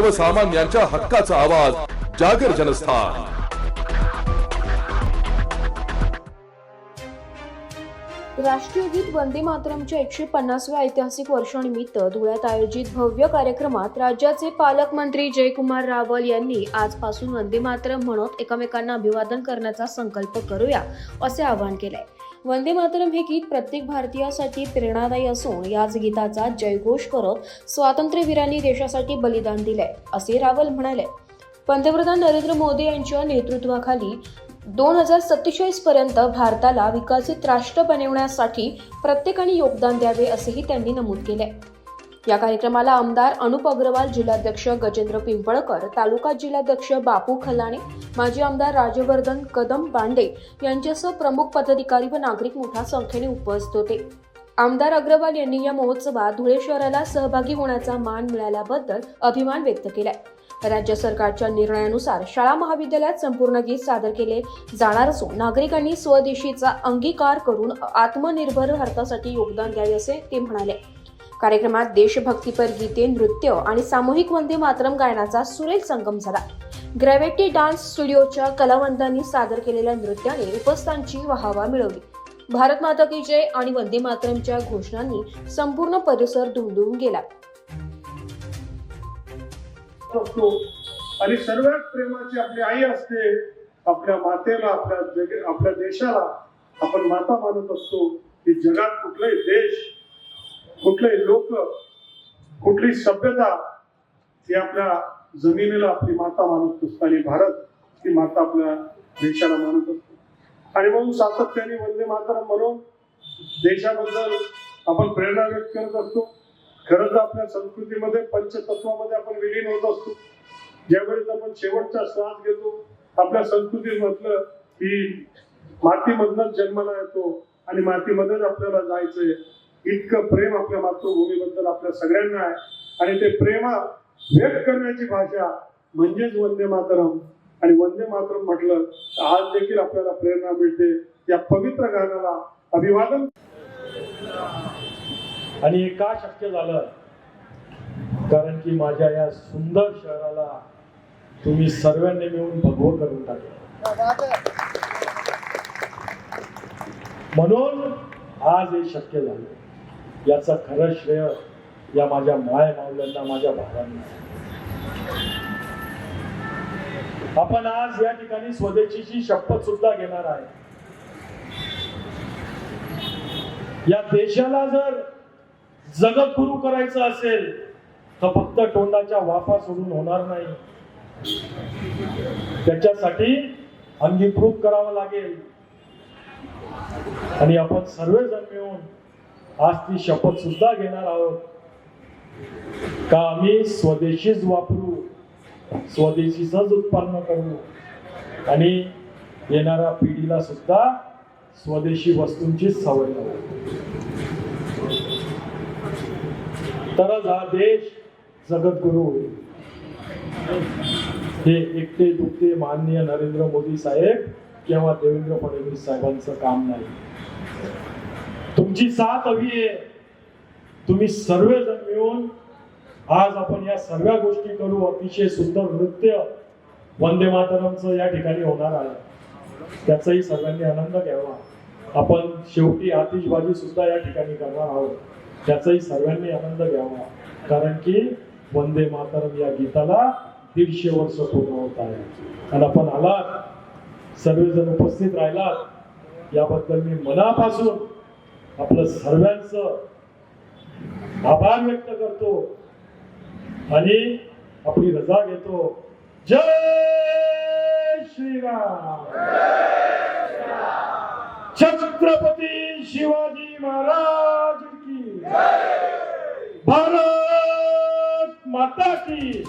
सर्वसामान्यांच्या हक्काचा आवाज जागर जनस्थान. राष्ट्रीय गीत वंदे मातरमच्या एकशे पन्नासव्या ऐतिहासिक वर्षानिमित्त धुळ्यात आयोजित भव्य कार्यक्रमात राज्याचे पालकमंत्री जयकुमार रावल यांनी आजपासून वंदे मातरम म्हणत एकमेकांना अभिवादन करण्याचा संकल्प करूया असे आवाहन केले वंदे मातरम हे गीत प्रत्येक भारतीयासाठी प्रेरणादायी असून याच गीताचा जयघोष करत स्वातंत्र्यवीरांनी देशासाठी बलिदान दिलंय असे रावल म्हणाले. पंतप्रधान नरेंद्र मोदी यांच्या नेतृत्वाखाली दोन हजार सत्तेचाळीस पर्यंत भारताला विकसित राष्ट्र बनवण्यासाठी प्रत्येकाने योगदान द्यावे असेही त्यांनी नमूद केले या कार्यक्रमाला आमदार अनुप अग्रवाल जिल्हाध्यक्ष गजेंद्र पिंपळकर तालुका जिल्हाध्यक्ष बापू खलाणे माजी आमदार राजवर्धन कदम बांडे यांच्यासह प्रमुख पदाधिकारी व नागरिक मोठ्या संख्येने उपस्थित होते. आमदार अग्रवाल यांनी या महोत्सवात धुळे शहराला सहभागी होण्याचा मान मिळाल्याबद्दल अभिमान व्यक्त केलाय. राज्य सरकारच्या निर्णयानुसार शाळा महाविद्यालयात संपूर्ण गीत सादर केले जाणार असून नागरिकांनी स्वदेशीचा अंगीकार करून आत्मनिर्भर भारतासाठी योगदान द्यावे असे ते म्हणाले. कार्यक्रमात देशभक्तीपर गीते नृत्य आणि सामूहिक वंदे मातरम गायनाचा सुरेख संगम झाला. ग्रॅव्हिटी डान्स स्टुडिओच्या कलावंतांनी सादर केलेल्या नृत्याने उपस्थांची वाहवा मिळवली. भारत माता की जय आणि वंदे मातरमच्या घोषणांनी संपूर्ण परिसर दुमदुमून गेला. आणि सर्वात प्रेमाची आपली आई असते आपल्या मातेला आपल्या जग आपल्या देशाला आपण माता मानत असतो की जगात कुठलाही देश कुठलेही लोक कुठली सभ्यता ही आपल्या जमिनीला आपली माता मानत असतो आणि भारत ही माता आपल्या देशाला मानत असतो. आणि म्हणून सातत्याने वंदे मातरम म्हणून देशाबद्दल आपण प्रेरणा व्यक्त करत असतो. खरंच आपल्या संस्कृतीमध्ये पंचतत्वामध्ये आपण विलीन होत असतो. ज्यावेळेस आपण शेवटचा श्वास घेतो आपल्या संस्कृती म्हटलं की मातीमधनच जन्माला येतो आणि मातीमध्येच आपल्याला जायचंय. इतकं प्रेम आपल्या मातृभूमीबद्दल आपल्या सगळ्यांना आहे. आणि ते प्रेम व्यक्त करण्याची भाषा म्हणजेच वंदे मातरम. आणि वंदे मातरम म्हटलं तर आज देखील आपल्याला प्रेरणा मिळते या पवित्र गाण्याला अभिवादन. आणि हे का शक्य झालं? कारण की माझ्या या सुंदर शहराला तुम्ही सर्वांनी मिळून भगव करून टाकलं. म्हणून आज हे शक्य झालं. याचं खरं श्रेय या माझ्या माय मावल्यांना माझ्या भावांना. आपण आज या ठिकाणी स्वदेशीची शपथ सुद्धा घेणार आहे. या देशाला जर जगद्गुरु करायचं असेल तर फक्त तोंडाच्या वाफा सोडून होणार नाही. त्याच्यासाठी अंगीकृत करावं लागेल. आणि आपण सर्वजण मिळून आज ती शपथ सुद्धा घेणार आहोत. का आम्ही स्वदेशीच वापरू? स्वदेशीच उत्पन्न करू? आणि येणाऱ्या पिढीला सुद्धा स्वदेशी वस्तूंचीच सवय लावू. तरच हा देश जगद्गुरु होईल. हे एकटे दुखते माननीय नरेंद्र मोदी साहेब किंवा देवेंद्र फडणवीस साहेबांचं काम नाही. तुमची साथ हवी आहे. तुम्ही सर्वजण मिळून आज आपण या सर्व गोष्टी करू. अतिशय सुंदर नृत्य वंदे मातरमचं या ठिकाणी होणार आहे. त्याचाही सर्वांनी आनंद घ्यावा. आपण शेवटी आतिषबाजी सुद्धा या ठिकाणी करणार आहोत. त्याचाही सर्वांनी आनंद घ्यावा. कारण की वंदे मातरम या गीताला दीडशे वर्ष पूर्ण होत आहे. आणि आपण आलात. सर्वजण उपस्थित राहिलात. याबद्दल मी मनापासून आपलं सर्वांचं आभार व्यक्त करतो आणि आपली रजा घेतो. जय श्रीराम. छत्रपती शिवाजी महाराज की. भारत माता की.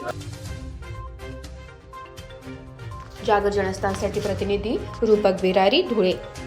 जागर जनस्थानसाठी प्रतिनिधी रूपक बिरारी धुळे.